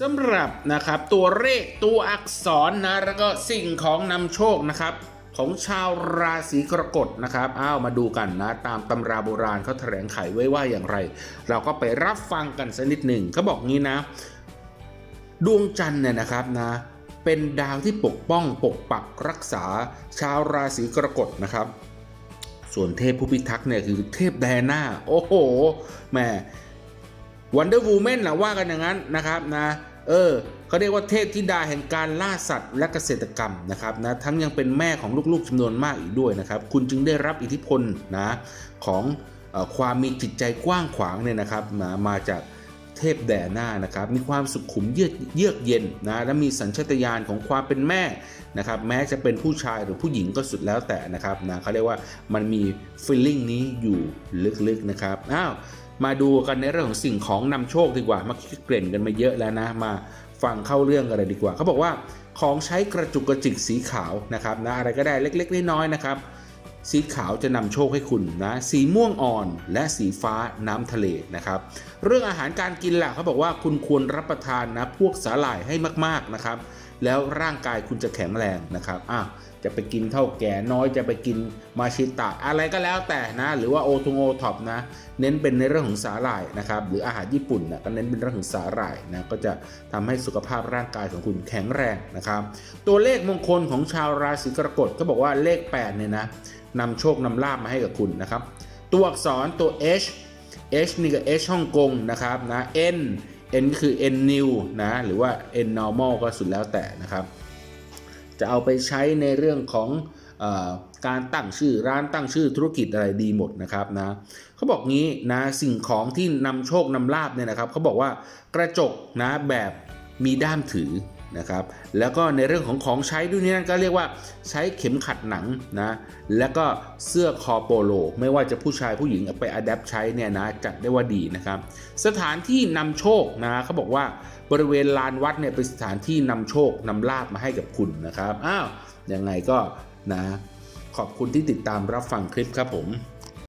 สำหรับนะครับตัวเลขตัวอักษรนะแล้วก็สิ่งของนำโชคนะครับ ของชาวราศีกรกฎนะครับอ้าวมาดูกันนะ ตามตำราโบราณเขาแถลงไขไว้ว่าอย่างไร เราก็ไปรับฟังกันสักนิดหนึ่งเขาบอกงี้นะ ดวงจันทร์เนี่ยนะครับนะ เป็นดาวที่ปกป้องปกปักรักษาชาวราศีกรกฎนะครับ ส่วนเทพผู้พิทักษ์เนี่ยคือเทพไดอาน่าโอ้โหแม่ วันเดอร์วูแมนนะว่ากันอย่างนั้นนะครับนะเออเขาเรียกว่าเทพธิดาแห่งการล่าสัตว์และเกษตรกรรมนะครับนะทั้งยังเป็นแม่ของลูกๆจำนวนมากอีกด้วยนะครับ คุณจึงได้รับอิทธิพลนะของออความมีจิตใจกว้างขวางเนี่ยนะครับนะมาจากเทพแดน่านะครับมีความสุขุมเยือกเยือกเย็นนะและมีสัญชาตญาณของความเป็นแม่นะครับแม้จะเป็นผู้ชายหรือผู้หญิงก็สุดแล้วแต่นะครับนะเขาเรียกว่ามันมี feeling นี้อยู่ลึกๆนะครับอ้าว มาดูกันในเรื่องของสิ่งของนำโชคดีกว่าเมาคิดเกริ่นกันมาเยอะแล้วนะมาฟังเข้าเรื่องกันเลยดีกว่าเขาบอกว่าของใช้กระจุกกระจิกสีขาวนะครับนะอะไรก็ได้เล็กๆน้อยๆนะครับ สีขาวจะนำโชคให้คุณนะ สีม่วงอ่อนและสีฟ้าน้ำทะเลนะครับ เรื่องอาหารการกินล่ะเขาบอกว่าคุณควรรับประทานนะพวกสาหร่ายให้มากๆนะครับ แล้วร่างกายคุณจะแข็งแรงนะครับอ้าวจะไปกินเท่าแก่น้อยจะไปกินมาชิตะอะไรก็แล้วแต่นะ หรือว่าโอทงโอท็อปนะ เน้นเป็นในเรื่องของสาหร่ายนะครับ หรืออาหารญี่ปุ่นนะก็เน้นเป็นเรื่องของสาหร่ายนะก็จะทำให้สุขภาพร่างกายของคุณแข็งแรงนะครับ ตัวเลขมงคลของชาวราศีกรกฎก็บอกว่าเลข8เนี่ยนะ นำโชคนำลาบมาให้กับคุณนะครับ ตัวอักษรตัว H H นี่ก็ H ฮ่องกงนะครับนะ N N ก็คือ N new นะหรือว่า N normal ก็สุดแล้วแต่นะครับ จะเอาไปใช้ในเรื่องของอการตั้งชื่อร้านตั้งชื่อธุรกิจอะไรดีหมดนะครับนะเขาบอกงี้นะสิ่งของที่นำโชคนำลาบเนี่ยนะครับเขาบอกว่ากระจกนะแบบมีด้ามถือ นะครับแล้วก็ในเรื่องของของใช้ด้วยนี่นั่นก็เรียกว่าใช้เข็มขัดหนังนะแล้วก็เสื้อคอโปโล ไม่ว่าจะผู้ชายผู้หญิงเอาไปอัดแอปใช้เนี่ยนะจัดได้ว่าดีนะครับสถานที่นำโชคนะเขาบอกว่าบริเวณลานวัดเนี่ยเป็นสถานที่นำโชคนำลาบมาให้กับคุณนะครับอ้าวยังไงก็นะขอบคุณที่ติดตามรับฟังคลิปครับผม